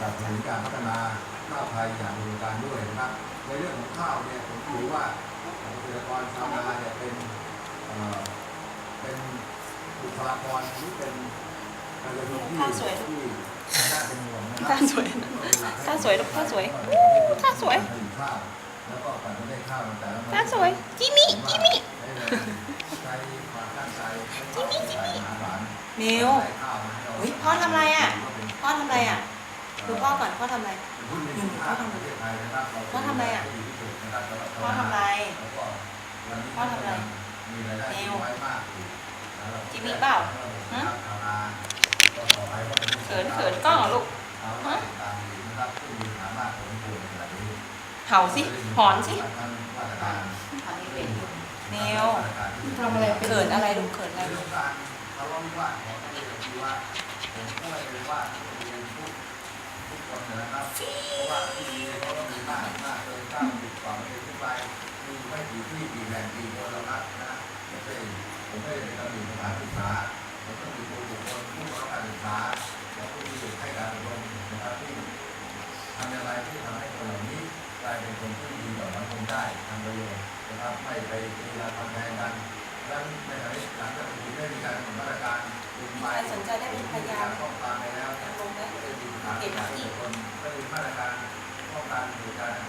กับแผนการพัฒนาข้าวไทยอย่างมีการด้วยนะครับ ในเรื่องของข้าวเนี่ยผมถือว่าเกษตรกรชาวนาเนี่ยเป็นเอ่อเป็นบุคลากรที่เป็นประชาชนที่ท่าสวยที่น่าเป็นห่วงนะครัท่าสวยท่าสวยลูกท่าสวยท่าสวยข้าวแล้วก็การได้ข้าวในแต่ละมื้อท่าสวยจิมี่จิมี่ใช้ความตั้งใจจิมมี่จิมมี่อาหารมิวเฮ้ยพ่อทำอะไรอะพ่อทำอะไรอะ ดูพ่อก่อนพ่อทำอะไรพ่อทำอะไรพ่อทำอะไรอะพ่อทำอะไรพ่อทำอะไรมีรายได้มิที่วน้อยมากอยู่นะครับจิมมี่เปล่าฮะชาวนาต่อไปก็เป็นเขินเขินกล้องเหรอลูกเอาไว้ตามดีนะครับที่มีฐานะสมบูรณ์ขนาดนี้เห่าสิหอนสิมาตรการมิวทำอะไรเป็นเขินอะไรลูกเขินอะไรในเรื่องการทะเลาะวิวาทของนักเรียนคือว่าผมก็ไม่ได้ว่านักเรียนทุกทุกคนนะครับ เพราะว่าที่ดีเขาก็มีมากมากเลยเก้าสิบกว่าไม่ได้ขึ้นไปมีไม่กี่ที่กี่แห่งกี่คนล้วครับนะไม่ใช่ผมไม่ได้เป็นตำหนิสถานศึกษาผมก็มีตัวบุคคลผู้รับการศึกษาและผู้ที่ให้การอบรมนะครับที่ทำอย่างไรที่ทำให้คนเหล่านี้กลายเป็นคนที่ดีต่อสังคมได้ทำประโยชน์นะครับไม่ไปตีราคาแพงกันและในขณะที่ห นใจได้เป็นพยานป้องกันไปแล้วลงได้ก็ได้มีการจัดคนก็มีมาตรการป้องกันเหตุการณ์